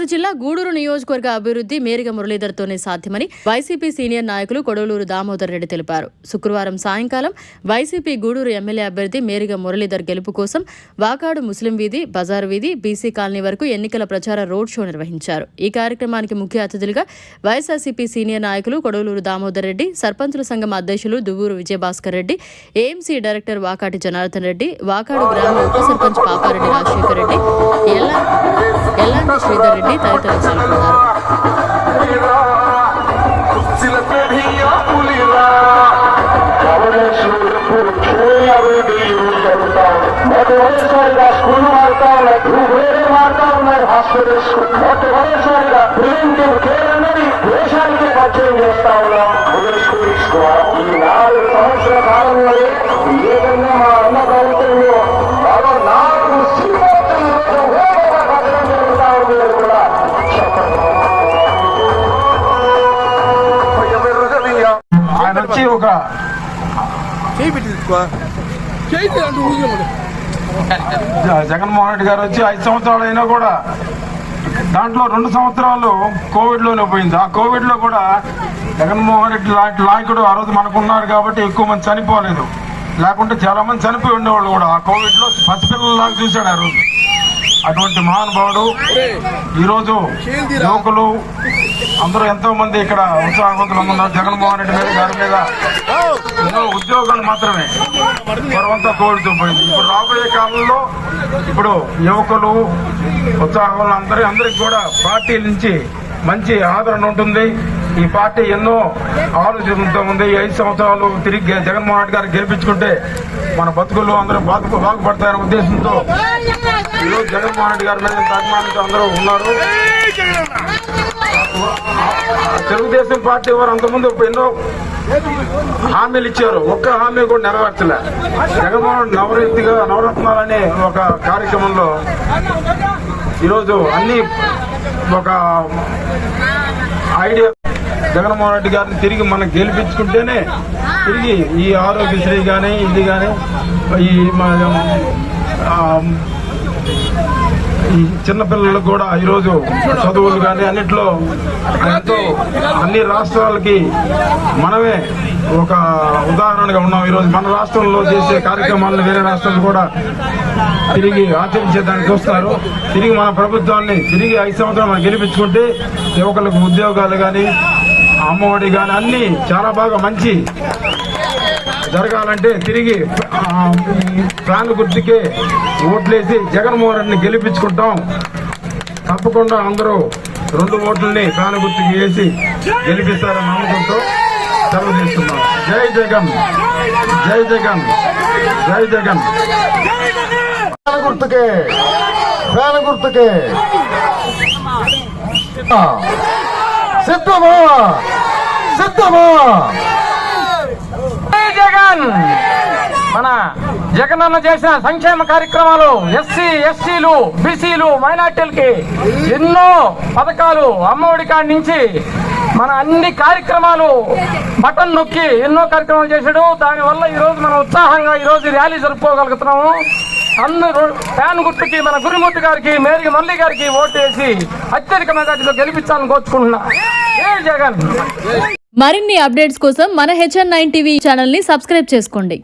హైదరాబాద్ జిల్లా గూడూరు నియోజకవర్గ అభివృద్ధి మేరిగ మురళీధర్తోనే సాధ్యమని వైసీపీ సీనియర్ నాయకులు కొడవలూరు దామోదర్ రెడ్డి తెలిపారు. శుక్రవారం సాయంకాలం వైసీపీ గూడూరు ఎమ్మెల్యే అభ్యర్థి మేరిగ మురళీధర్ గెలుపు కోసం వాకాడు ముస్లిం వీధి బజార్ వీధి బీసీ కాలనీ వరకు ఎన్నికల ప్రచార రోడ్ షో నిర్వహించారు. ఈ కార్యక్రమానికి ముఖ్య అతిథులుగా వైఎస్ఆర్సీపీ సీనియర్ నాయకులు కొడవలూరు దామోదర్ రెడ్డి సర్పంచుల సంఘం అధ్యక్షులు దువ్వూరు విజయభాస్కర్ రెడ్డి ఏఎంసీ డైరెక్టర్ వాకాటి జనార్దన్ రెడ్డి వాకాడు గ్రామ ఉప సర్పంచ్ పాపారెడ్డి రాజశేఖర్ రెడ్డి ఎల్లాంటి శ్రీధర్ రెడ్డి తదితరులు పాల్గొన్నారు స్కూల్ మారుతా ఉన్నాయి వేరే మారుతా ఉన్నాయి హాస్పిటల్స్ మొట్టమొదటిసారిగా ప్రివెంటివ్ కేర్ అన్నది దేశానికి పరిచయం చేస్తా ఉన్నాం మొదటి స్కూల్స్ ద్వారా ఈ నాలుగు సంవత్సరాల కాలంలో ఏ విధంగా మా అన్న ఆయన వచ్చి ఒక జగన్మోహన్ రెడ్డి గారు వచ్చి ఐదు సంవత్సరాలు అయినా కూడా దాంట్లో రెండు సంవత్సరాలు కోవిడ్లోనే పోయింది. ఆ కోవిడ్లో కూడా జగన్మోహన్ రెడ్డి లాంటి నాయకుడు ఆ రోజు మనకున్నారు కాబట్టి ఎక్కువ మంది చనిపోలేదు. లేకుంటే చాలా మంది చనిపోయి ఉండేవాళ్ళు కూడా. ఆ కోవిడ్లో పసిపిల్లలాగా చూశాడు ఆ రోజు. అటువంటి మహానుభావుడు. ఈరోజు యువకులు అందరూ ఎంతో మంది ఇక్కడ ఉత్సాహవంతులు ఉన్నారు. జగన్మోహన్ రెడ్డి గారి మీద ఎన్నో ఉద్యోగాలు మాత్రమే మరొంతా కోవిడ్తో పోయింది. ఇప్పుడు రాబోయే కాలంలో ఇప్పుడు యువకులు ఉత్సాహం అందరూ అందరికి కూడా పార్టీ నుంచి మంచి ఆదరణ ఉంటుంది. ఈ పార్టీ ఎన్నో ఆలోచనలతో ఉంది. ఐదు సంవత్సరాలు తిరిగి జగన్మోహన్ రెడ్డి గారు గెలిపించుకుంటే మన బతుకులు అందరూ బాగు బాగుపడతారనే ఉద్దేశంతో ఈరోజు జగన్మోహన్ రెడ్డి గారి మీద ఇంత అందరూ ఉన్నారు. తెలుగుదేశం పార్టీ వారు అంతకుముందు ఎన్నో హామీలు ఇచ్చారు. ఒక్క హామీ కూడా నెరవేర్చలే. జగన్మోహన్ నవరత్తిగా నవరత్నాలు అనే ఒక కార్యక్రమంలో ఈరోజు అన్ని ఒక ఐడియా జగన్మోహన్ రెడ్డి గారిని తిరిగి మనం గెలిపించుకుంటేనే తిరిగి ఈ ఆరోగ్యశ్రీ కానీ ఇది కానీ ఈ ఈ చిన్నపిల్లలకు కూడా ఈరోజు చదువులు కానీ అన్నిట్లో ఎంతో అన్ని రాష్ట్రాలకి మనమే ఒక ఉదాహరణగా ఉన్నాం ఈరోజు. మన రాష్ట్రంలో చేసే కార్యక్రమాలను వేరే రాష్ట్రాలు కూడా తిరిగి ఆచరించేదానికి చూస్తారు తిరిగి మన ప్రభుత్వాన్ని తిరిగి ఐదు సంవత్సరాలు మనం గెలిపించుకుంటే యువకులకు ఉద్యోగాలు కానీ అమ్మఒడి కానీ అన్నీ చాలా బాగా మంచి జరగాలంటే తిరిగి ప్రాణ గుర్తుకే ఓట్లేసి జగన్మోహన్ రెడ్డిని గెలిపించుకుంటాం. తప్పకుండా అందరూ రెండు ఓట్లని ప్రాణ గుర్తుకి వేసి గెలిపిస్తారని నమ్మకంతో సెలవు చేస్తున్నాం. జై జగన్ జై జగన్ జై జగన్. ప్రాణ గుర్తుకే ప్రాణ గుర్తుకే. సిద్ధమా? సిద్ధమా? జగన్! మన జగన్ అన్న చేసిన సంక్షేమ కార్యక్రమాలు ఎస్సీ ఎస్సీలు బీసీలు మైనార్టీలకి ఎన్నో పథకాలు అమ్మఒడి కాడి నుంచి మన అన్ని కార్యక్రమాలు బటన్ నొక్కి ఎన్నో కార్యక్రమాలు చేశాడు. దానివల్ల ఈ రోజు మనం ఉత్సాహంగా ఈ రోజు ర్యాలీ జరుపుకోగలుగుతున్నాము. అందరూ ఫ్యాన్ గుర్తుకి మన గురుమూర్తి గారికి మేరీ మల్లి గారికి ఓటు వేసి అత్యధిక మెజార్టీలో గెలిపించాలని కోరుకుంటున్నా జగన్. మరిన్ని అప్డేట్స్ కోసం మన హెచ్ఎన్ నైన్ టీవీ ఛానల్ని సబ్స్క్రైబ్ చేసుకోండి.